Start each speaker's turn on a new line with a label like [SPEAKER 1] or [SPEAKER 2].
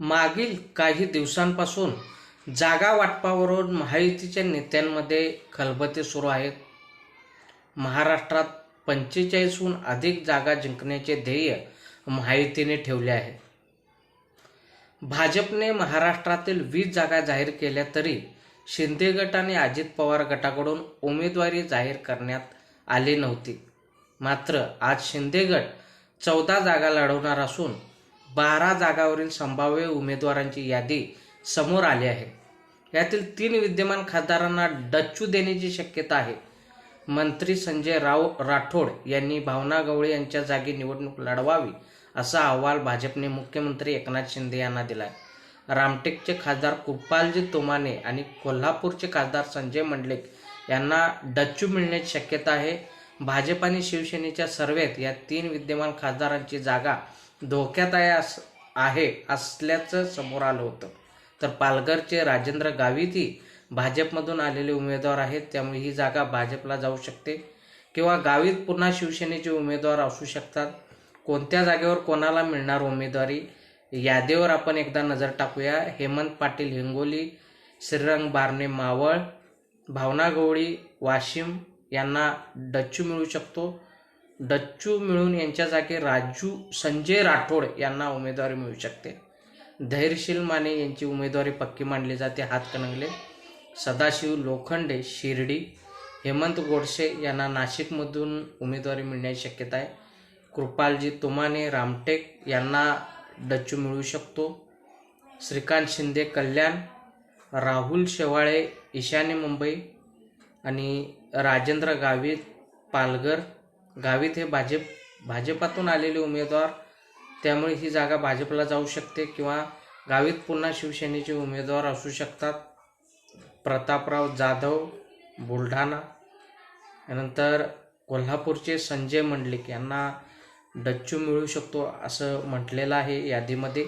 [SPEAKER 1] मागील काही दिवसांपासून जागा वाटपावरून महायुतीच्या नेत्यांमध्ये खलबते सुरू आहेत. महाराष्ट्रात पंचेचाळीसहून अधिक जागा जिंकण्याचे ध्येय महायुतीने ठेवले आहे. भाजपने महाराष्ट्रातील वीस जागा जाहीर केल्या तरी शिंदे गट आणि अजित पवार गटाकडून उमेदवारी जाहीर करण्यात आली नव्हती. मात्र आज शिंदे गट चौदा जागा लढवणार असून बारा जागावरील संभाव्य उमेदवारांची यादी समोर आली आहे. यातील तीन विद्यमान खासदारांना डच्चू देण्याची शक्यता आहे. मंत्री संजय राव राठोड यांनी भावना गवळी यांच्या जागी निवडणूक लढवावी असा अहवाल भाजपने मुख्यमंत्री एकनाथ शिंदे यांना दिलाय. रामटेकचे खासदार कृपालजी तोमाने आणि कोल्हापूरचे खासदार संजय मंडलिक यांना डच्चू मिळण्याची शक्यता आहे. भाजप आणि शिवसेनेच्या सर्वेत या तीन विद्यमान खासदारांची जागा धोक्यात आहे आहे असल्याचं समोर आलं होतं. तर पालघरचे राजेंद्र गावितही भाजपमधून आलेले उमेदवार आहेत. त्यामुळे ही जागा भाजपला जाऊ शकते. किंवा गावीत पुन्हा शिवसेनेचे उमेदवार असू शकतात. कोणत्या जागेवर कोणाला मिळणार उमेदवारी? यादीवर आपण एकदा नजर टाकूया. हेमंत पाटील हिंगोली श्रीरंग बारणे मावळ भावना गवळी वाशिम यांना डच्चू मिळू शकतो. डच्चू मिळून यांच्या जागी राजू संजय राठोड यांना उमेदवारी मिळू शकते. धैर्यशील माने यांची उमेदवारी पक्की मानली जाते हातकणंगले सदाशिव लोखंडे शिर्डी. हेमंत गोडसे यांना नाशिकमधून उमेदवारी मिळण्याची शक्यता आहे. कृपालजी तुमाने रामटेक यांना डच्चू मिळू शकतो. श्रीकांत शिंदे कल्याण. राहुल शेवाळे ईशान्य मुंबई. आणि राजेंद्र गावित पालघर गावित हे भाजप भाजपातून आलेले उमेदवार. त्यामुळे ही जागा भाजपला जाऊ शकते किंवा गावित पुन्हा शिवसेनेचे उमेदवार असू शकतात. प्रतापराव जाधव बुलढाणा. त्यानंतर कोल्हापूरचे संजय मंडलिक यांना डच्चू मिळू शकतो असं म्हटलेलं आहे यादीमध्ये.